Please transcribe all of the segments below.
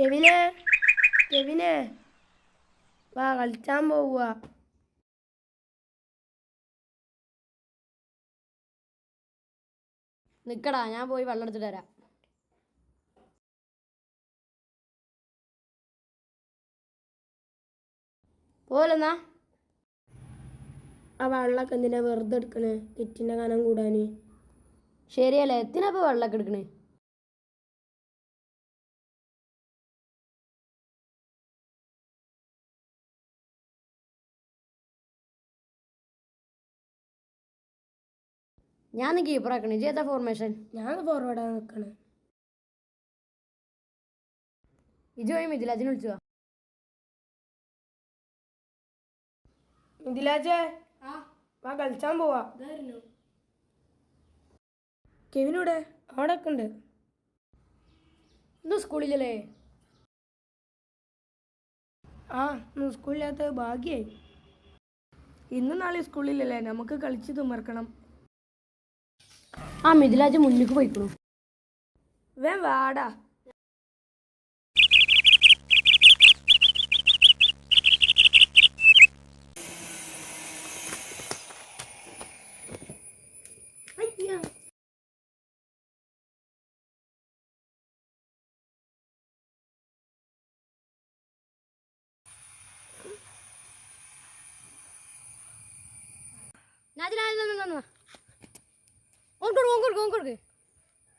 കെവിനെ? കെവിനെ? വാ കളിച്ചാൻ പോവുക. നിക്കടാ ഞാൻ പോയി വെള്ളം എടുത്തിട്ട് വരാം. പോലെന്നാ ആ വെള്ളമൊക്കെ എന്തിനാ വെറുതെ എടുക്കണേ കിറ്റിന്റെ കനം കൂടാന്. ശരിയല്ലേ എത്തിനാ ഇപ്പൊ വെള്ളമൊക്കെ എടുക്കണേ? ഞാൻ കീപ്പറാക്കണേ ചെയ്ത ഫോർമേഷൻ ഞാൻ ഫോർവേഡാണ് നിൽക്കണേ ഇജ് പോയി മിഥിലാജിനെ വിളിച്ചു? മിഥിലാജേ? ആ. കളിച്ചാൻ പോവാ. കെവിനൂടെ അവിടെ ഒക്കെ ഉണ്ട് ഇന്ന് സ്കൂളിലല്ലേ ആ ഇന്ന് സ്കൂളില്ലാത്ത ഭാഗ്യായി. ഇന്നും നാളെ സ്കൂളിലല്ലേ നമുക്ക് കളിച്ച് തുമർക്കണം. ആ മിഥിലാജ് മുന്നിക്ക് പോയിക്കണു. വേ വാടാ.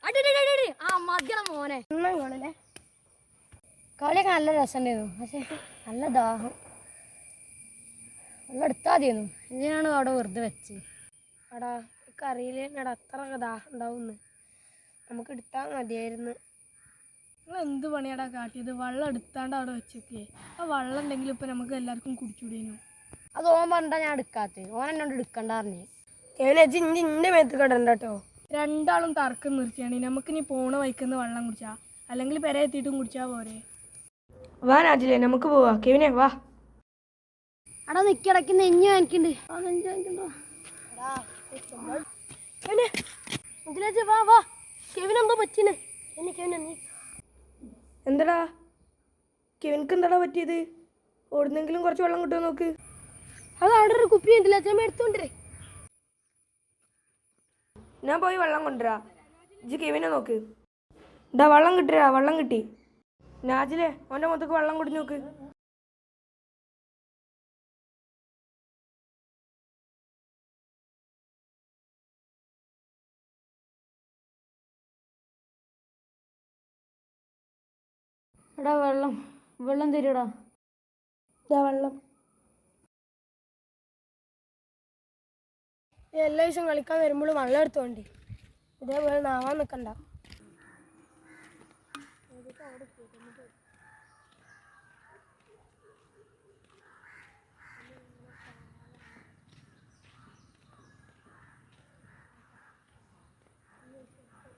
അയ്യ. ആ മതിയട മോനെ. ഒന്നും കാണല്ലേ കളിയൊക്കെ നല്ല രസമുണ്ടായിരുന്നു. പക്ഷേ നല്ല ദാഹം. വെള്ളം എടുത്താൽ മതിയായിരുന്നു. എന്തിനാണ് അവിടെ വെറുതെ വെച്ച്? അടാ എനിക്ക് അറിയില്ലേടാ അത്ര ദാഹം ഉണ്ടാവും നമുക്ക് എടുത്താൽ മതിയായിരുന്നു. നിങ്ങൾ എന്ത് പണിയാടാ കാട്ടിയത്? വെള്ളം എടുത്താണ്ട് അവിടെ വെച്ചൊക്കെ. ആ വെള്ളം ഉണ്ടെങ്കിൽ ഇപ്പം നമുക്ക് എല്ലാവർക്കും കുടിച്ചുകൂടേനു. അത് ഓൻ പറഞ്ഞാ ഞാൻ എടുക്കാത്തത്. ഓൻ എന്നോട് എടുക്കണ്ട പറഞ്ഞു. കേവനജി ഇഞ്ചി ഇന്റെ മേത്ത് കിടണ്ട കേട്ടോ രണ്ടാളും തർക്കം നിർത്തിയാണ്. നമുക്കിനി പോണ വൈക്കുന്ന വെള്ളം കുടിച്ചാ. അല്ലെങ്കിൽ പെര എത്തിയിട്ടും കുടിച്ചാ പോരെ. വാ രാജിലെ നമുക്ക് പോവാ. കെവിനെ വാ. അടാ നിക്കിടക്ക് നെഞ്ഞു വാങ്ങിക്കണ്ട് വാ. വാ കെവിനെന്തോ പറ്റിനെ എന്നെ കെവിനെ നീ. എന്താടാ? കെവിൻക്ക് എന്താടാ പറ്റിയത്? ഓടുന്നെങ്കിലും കുറച്ച് വെള്ളം കിട്ടുമോ നോക്ക്? അത് അവിടെ ഒരു കുപ്പി അച്ഛമ്മ എടുത്തോണ്ടേ ഞാൻ പോയി വെള്ളം കൊണ്ടുവരാ. ജി കെവിനെ നോക്ക്. ഇതാ വെള്ളം കിട്ടിരാ വെള്ളം കിട്ടി. നാജിലെ ഓന്റെ മുഖത്തേക്ക് വെള്ളം കുടിഞ്ഞു നോക്ക്. എടാ വെള്ളം വെള്ളം തരുടാ. ഇതാ വെള്ളം. എല്ലാ ദിവസവും കളിക്കാൻ വരുമ്പോൾ വെള്ളം എടുത്തോണ്ടി. ഇതേപോലെ നാവാൻ നിൽക്കണ്ട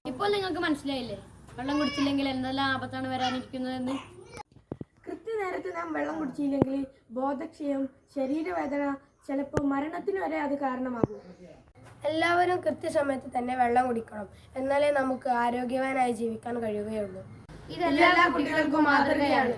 ഇപ്പോൾ നിങ്ങൾക്ക് മനസ്സിലായില്ലേ? വെള്ളം കുടിച്ചില്ലെങ്കിൽ എന്തെല്ലാം ആപത്താണ് വരാനിരിക്കുന്നതെന്ന്? കൃത്യനേരത്ത് നാം വെള്ളം കുടിച്ചില്ലെങ്കിൽ ബോധക്ഷയം ശരീരവേദന ചിലപ്പോൾ മരണത്തിന് വരെ അത് കാരണമാകും. എല്ലാവരും കൃത്യസമയത്ത് തന്നെ വെള്ളം കുടിക്കണം. എന്നാലേ നമുക്ക് ആരോഗ്യവാനായി ജീവിക്കാൻ കഴിയുകയുള്ളൂ. ഇതെല്ലാ കുട്ടികൾക്കും മാതൃകയാണ്.